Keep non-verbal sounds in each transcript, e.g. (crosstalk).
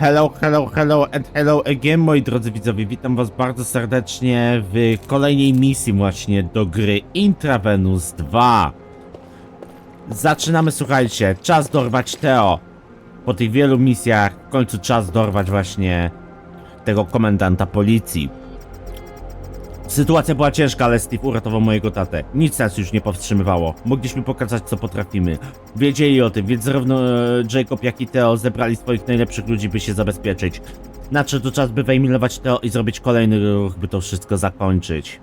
Hello, hello, hello and hello again, moi drodzy widzowie. Witam was bardzo serdecznie w kolejnej misji właśnie do gry Intravenus 2. Zaczynamy, słuchajcie, czas dorwać Teo. Po tych wielu misjach w końcu czas dorwać właśnie tego komendanta policji. Sytuacja była ciężka, ale Steve uratował mojego tatę. Nic nas już nie powstrzymywało. Mogliśmy pokazać, co potrafimy. Wiedzieli o tym, więc zarówno e, Jacob, jak i Theo zebrali swoich najlepszych ludzi, by się zabezpieczyć. Nadszedł czas, by wyeliminować Theo i zrobić kolejny ruch, by to wszystko zakończyć.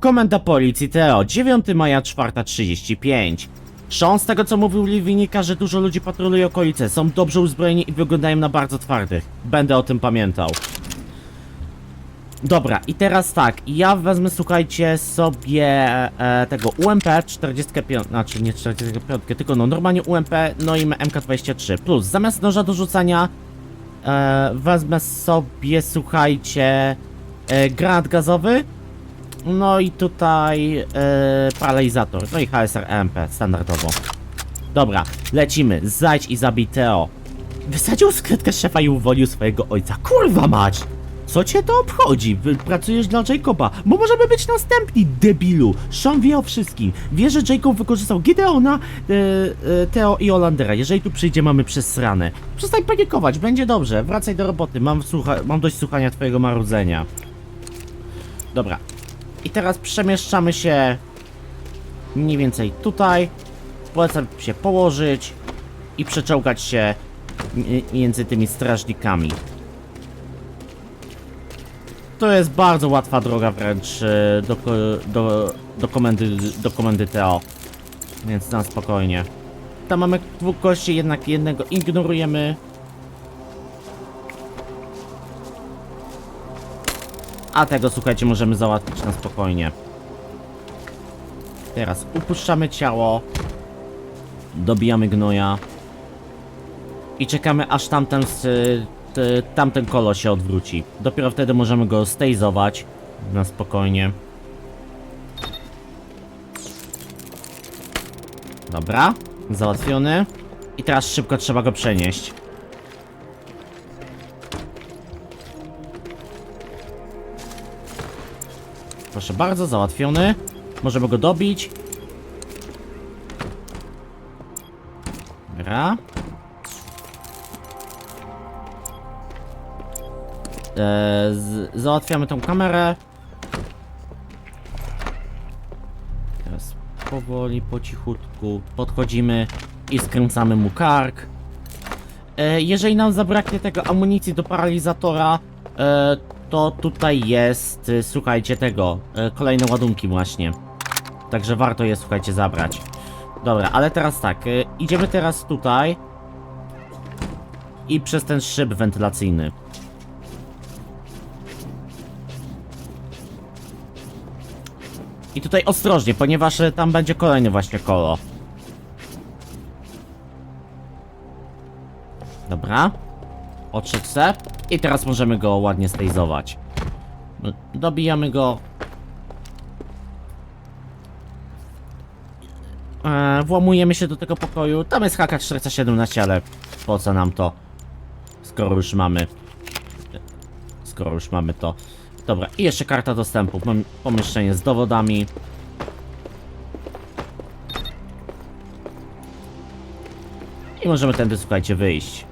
Komenda policji Theo, 9 maja 4.35. Sean, z tego co mówił Lee, wynika, że dużo ludzi patroluje okolice, są dobrze uzbrojeni i wyglądają na bardzo twardych. Będę o tym pamiętał. Dobra, i teraz tak, ja wezmę, słuchajcie, sobie e, tego UMP 45, znaczy nie 45, tylko no normalnie UMP, no i MK23, plus zamiast noża do rzucania e, wezmę sobie, słuchajcie, e, granat gazowy, no i tutaj e, paralizator, no i HSR EMP, standardowo. Dobra, lecimy, zajdź i zabij Teo. Wysadził skrytkę szefa i uwolnił swojego ojca, kurwa mać! Co cię to obchodzi? Pracujesz dla Jacoba, bo możemy być następni, debilu. Sean wie o wszystkim. Wie, że Jacob wykorzystał Gideona, e, e, Theo i Olandera. Jeżeli tu przyjdzie, mamy przesrane. Przestań panikować, będzie dobrze. Wracaj do roboty, mam, słucha mam dość słuchania twojego marudzenia. Dobra. I teraz przemieszczamy się mniej więcej tutaj. Polecam się położyć i przeczołgać się mi- między tymi strażnikami. To jest bardzo łatwa droga wręcz e, do, do, do, komendy, do komendy TO. Więc na spokojnie. Tam mamy dwóch gości, jednak jednego ignorujemy. A tego, słuchajcie, możemy załatwić na spokojnie. Teraz upuszczamy ciało. Dobijamy gnoja. I czekamy aż tamten, z, t, tamten kolo się odwróci. Dopiero wtedy możemy go stejzować na spokojnie. Dobra, załatwiony. I teraz szybko trzeba go przenieść. Proszę bardzo, załatwiony. Możemy go dobić. Dobra. Załatwiamy tą kamerę. Teraz powoli, po cichutku podchodzimy i skręcamy mu kark. E, jeżeli nam zabraknie tego amunicji do paralizatora, e, to tutaj jest, e, słuchajcie, tego, e, kolejne ładunki właśnie. Także warto je, słuchajcie, zabrać. Dobra, ale teraz tak, e, idziemy teraz tutaj i przez ten szyb wentylacyjny. I tutaj ostrożnie, ponieważ e, tam będzie kolejny właśnie kolo. Dobra. Odszedł se. I teraz możemy go ładnie stejzować. No, Dobijamy go. Eee, włamujemy się do tego pokoju. Tam jest HK-47 na ciele. Po co nam to? Skoro już mamy... Skoro już mamy to. Dobra, i jeszcze karta dostępu. Pomieszczenie z dowodami. I możemy tędy, słuchajcie, wyjść.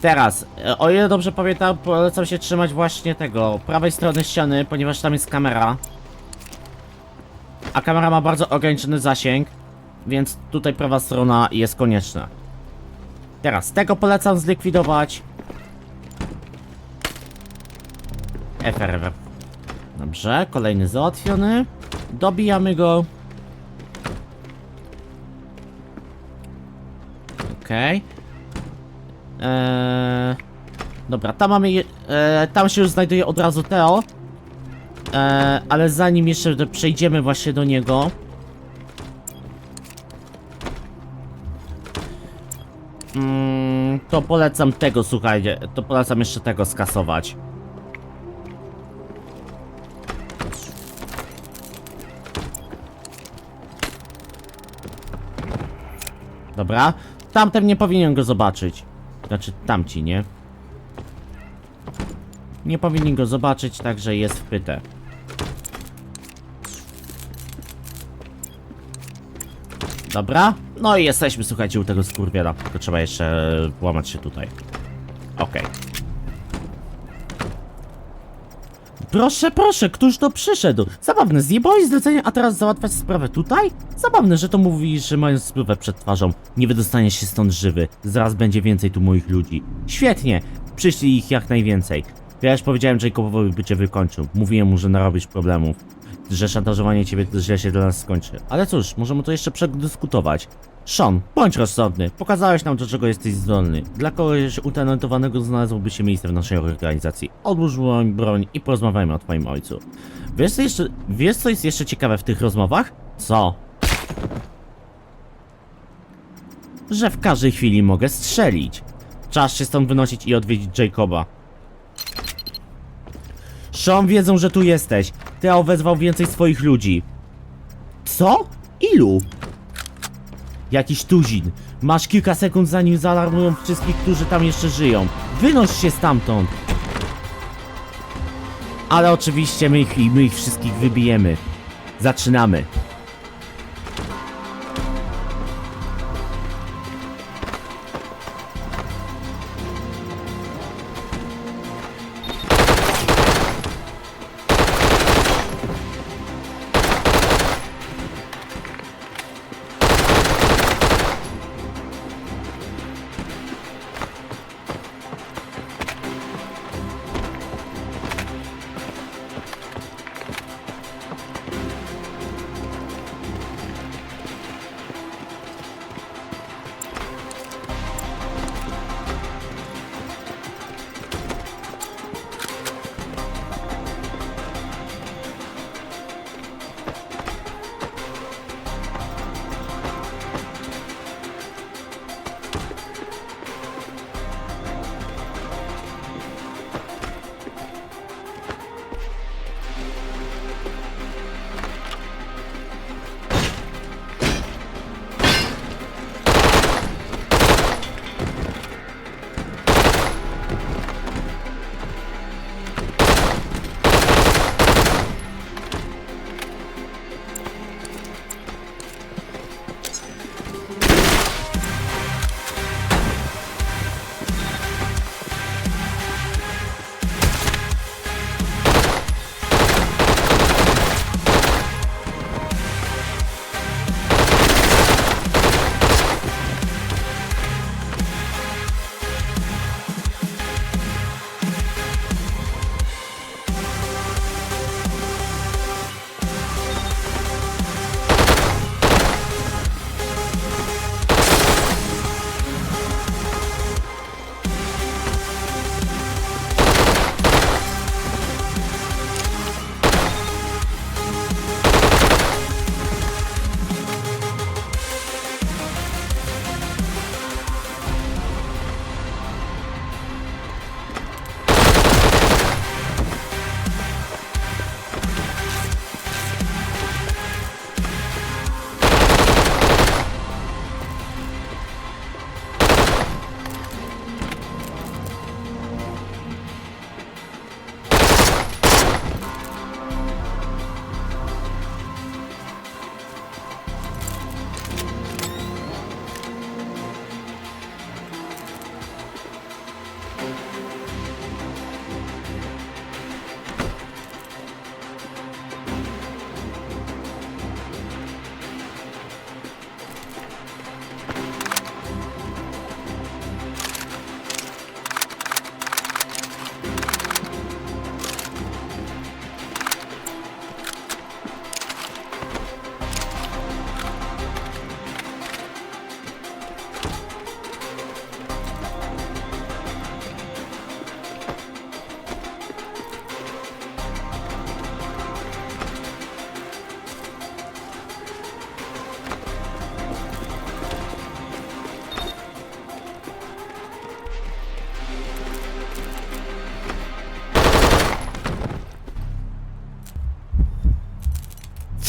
Teraz, e, o ile dobrze pamiętam, polecam się trzymać właśnie tego, prawej strony ściany, ponieważ tam jest kamera. A kamera ma bardzo ograniczony zasięg, więc tutaj prawa strona jest konieczna. Teraz, tego polecam zlikwidować. FRR. Dobrze, kolejny załatwiony. Dobijamy go. Okej. Eee, dobra, tam mamy. Eee, tam się już znajduje od razu Teo. Eee, ale zanim jeszcze przejdziemy właśnie do niego. Mm, to polecam tego, słuchajcie. To polecam jeszcze tego skasować. Dobra. Tamten nie powinien go zobaczyć. Znaczy, tamci, nie? Nie powinien go zobaczyć, także jest wpyte. Dobra, no i jesteśmy, słuchajcie, u tego skurwiela. Tylko trzeba jeszcze włamać się tutaj. Okej. Proszę, proszę, któż to przyszedł? Zabawne, zjebałeś zlecenie, a teraz załatwiać sprawę tutaj? Zabawne, że to mówisz, że mając sprawę przed twarzą, nie wydostaniesz się stąd żywy. Zaraz będzie więcej tu moich ludzi. Świetnie, przyszli ich jak najwięcej. Ja już powiedziałem Jacobowi, by cię wykończył. Mówiłem mu, że narobisz problemów. Że szantażowanie ciebie źle się dla nas skończy. Ale cóż, możemy to jeszcze przedyskutować. Sean, bądź rozsądny. Pokazałeś nam, do czego jesteś zdolny. Dla kogoś utalentowanego znalazłoby się miejsce w naszej organizacji. Odłóż broń, broń i porozmawiajmy o twoim ojcu. Wiesz co, jeszcze, wiesz co jest jeszcze ciekawe w tych rozmowach? Co? Że w każdej chwili mogę strzelić. Czas się stąd wynosić i odwiedzić Jacoba. Sean wiedzą, że tu jesteś. Teo wezwał więcej swoich ludzi. Co? Ilu? Jakiś tuzin. Masz kilka sekund zanim zaalarmują wszystkich, którzy tam jeszcze żyją. Wynoś się stamtąd. Ale oczywiście my ich, my ich wszystkich wybijemy. Zaczynamy.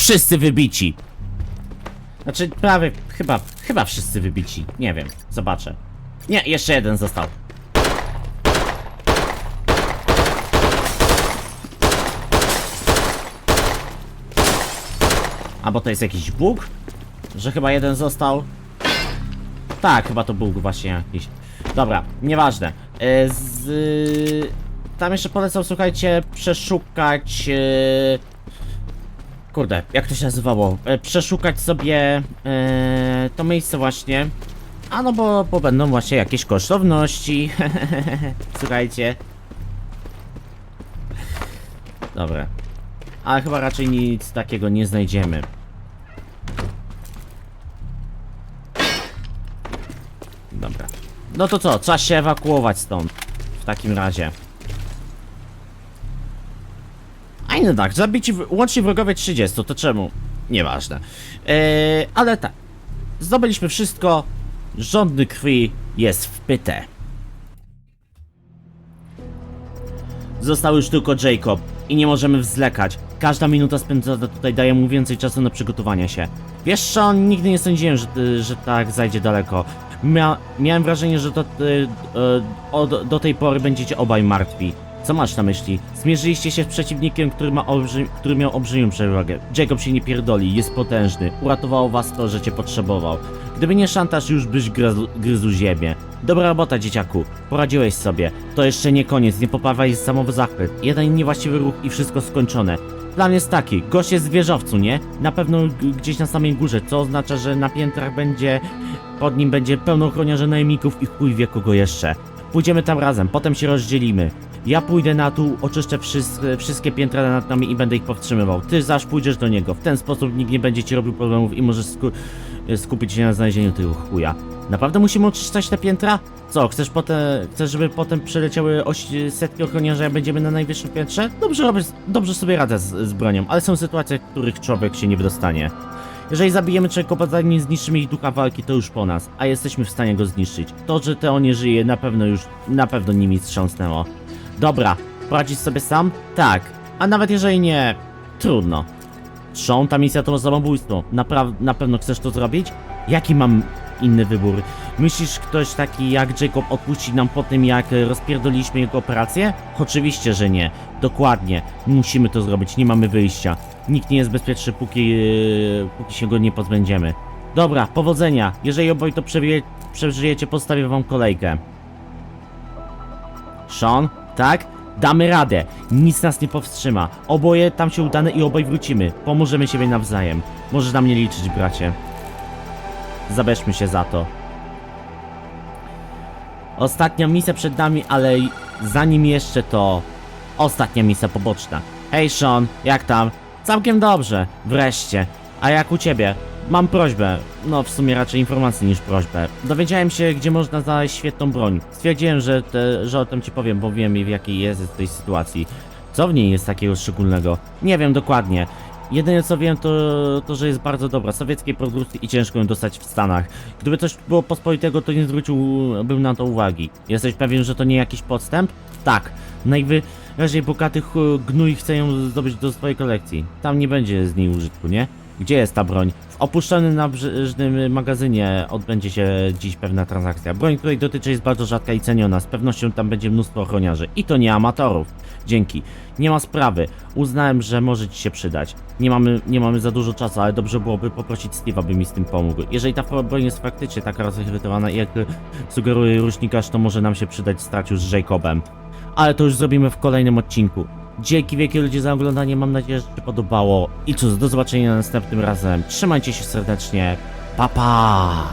Wszyscy wybici. Znaczy, prawie, chyba, chyba wszyscy wybici. Nie wiem, zobaczę. Nie, jeszcze jeden został. A bo to jest jakiś bóg? Że chyba jeden został? Tak, chyba to bóg właśnie jakiś. Dobra, nieważne. E, Z... Tam jeszcze polecam, słuchajcie, przeszukać... Kurde, jak to się nazywało? E, Przeszukać sobie e, to miejsce właśnie. A no bo, bo będą właśnie jakieś kosztowności. (laughs) Słuchajcie. Dobra. Ale chyba raczej nic takiego nie znajdziemy. Dobra. No to co? Trzeba się ewakuować stąd. W takim razie. Tak, zabici łącznie wrogowie 30, to czemu? Nieważne. Eee, ale tak. Zdobyliśmy wszystko. Rządny krwi jest wpyte. Został już tylko Jacob i nie możemy wzlekać. Każda minuta spędzona tutaj daje mu więcej czasu na przygotowanie się. Wiesz, Sean, nigdy nie sądziłem, że, że tak zajdzie daleko. Mia miałem wrażenie, że e, e, od, do tej pory będziecie obaj martwi. Co masz na myśli? Zmierzyliście się z przeciwnikiem, który, ma olbrzym, który miał olbrzymią przewagę. Jacob się nie pierdoli, jest potężny. Uratowało was to, że cię potrzebował. Gdyby nie szantaż, już byś gryzł, gryzł ziemię. Dobra robota, dzieciaku. Poradziłeś sobie. To jeszcze nie koniec, nie popadaj samozachwyt. Jeden niewłaściwy ruch i wszystko skończone. Plan jest taki, gość jest w wieżowcu, nie? Na pewno gdzieś na samej górze, co oznacza, że na piętrach będzie... Pod nim będzie pełno ochroniarzy najemników i chuj wie kogo jeszcze. Pójdziemy tam razem, potem się rozdzielimy. Ja pójdę na dół, oczyszczę wszys- wszystkie piętra nad nami i będę ich powstrzymywał. Ty zaś pójdziesz do niego. W ten sposób nikt nie będzie ci robił problemów i możesz sku- skupić się na znalezieniu tego chuja. Naprawdę musimy oczyszczać te piętra? Co, chcesz potem, chcesz, żeby potem przeleciały setki ochroniarzy, a będziemy na najwyższym piętrze? Dobrze dobrze sobie radzę z, z bronią, ale są sytuacje, w których człowiek się nie wydostanie. Jeżeli zabijemy zanim zniszczymy ich ducha walki, to już po nas, a jesteśmy w stanie go zniszczyć. To, że Teo nie żyje, na pewno już, na pewno nimi wstrząsnęło. Dobra, poradzisz sobie sam? Tak. A nawet jeżeli nie, trudno. Sean, ta misja to samobójstwo. Napra- na pewno chcesz to zrobić? Jaki mam inny wybór? Myślisz, ktoś taki jak Jacob odpuści nam po tym, jak rozpierdoliliśmy jego operację? Oczywiście, że nie. Dokładnie. Musimy to zrobić, nie mamy wyjścia. Nikt nie jest bezpieczny, póki, e, póki się go nie pozbędziemy. Dobra, powodzenia. Jeżeli oboje to przewie- przeżyjecie, postawię wam kolejkę. Sean, tak? Damy radę. Nic nas nie powstrzyma. Oboje tam się udane i obaj wrócimy. Pomożemy siebie nawzajem. Możesz na mnie liczyć, bracie. Zabierzmy się za to. Ostatnia misja przed nami, ale zanim jeszcze to... Ostatnia misja poboczna. Hej Sean, jak tam? Całkiem dobrze, wreszcie. A jak u ciebie? Mam prośbę, no w sumie raczej informację niż prośbę. Dowiedziałem się, gdzie można znaleźć świetną broń. Stwierdziłem, że, te, że o tym ci powiem, bo wiem w jakiej jest w tej sytuacji. Co w niej jest takiego szczególnego? Nie wiem dokładnie. Jedyne co wiem to, to, że jest bardzo dobra, sowieckiej produkcji i ciężko ją dostać w Stanach. Gdyby coś było pospolitego, to nie zwróciłbym na to uwagi. Jesteś pewien, że to nie jakiś podstęp? Tak. Najwyraźniej bogaty ch- gnój chce ją zdobyć do swojej kolekcji. Tam nie będzie z niej użytku, nie? Gdzie jest ta broń? W opuszczonym nabrzeżnym magazynie odbędzie się dziś pewna transakcja. Broń, której dotyczy jest bardzo rzadka i ceniona. Z pewnością tam będzie mnóstwo ochroniarzy. I to nie amatorów. Dzięki. Nie ma sprawy. Uznałem, że może ci się przydać. Nie mamy, nie mamy za dużo czasu, ale dobrze byłoby poprosić Steve'a, by mi z tym pomógł. Jeżeli ta broń jest faktycznie taka rozchwytywana, jak sugeruje rusznikarz, to może nam się przydać w starciu z Jacobem. Ale to już zrobimy w kolejnym odcinku. Dzięki wielkie ludzie za oglądanie, mam nadzieję, że się podobało. I cóż, do zobaczenia następnym razem. Trzymajcie się serdecznie. Pa pa!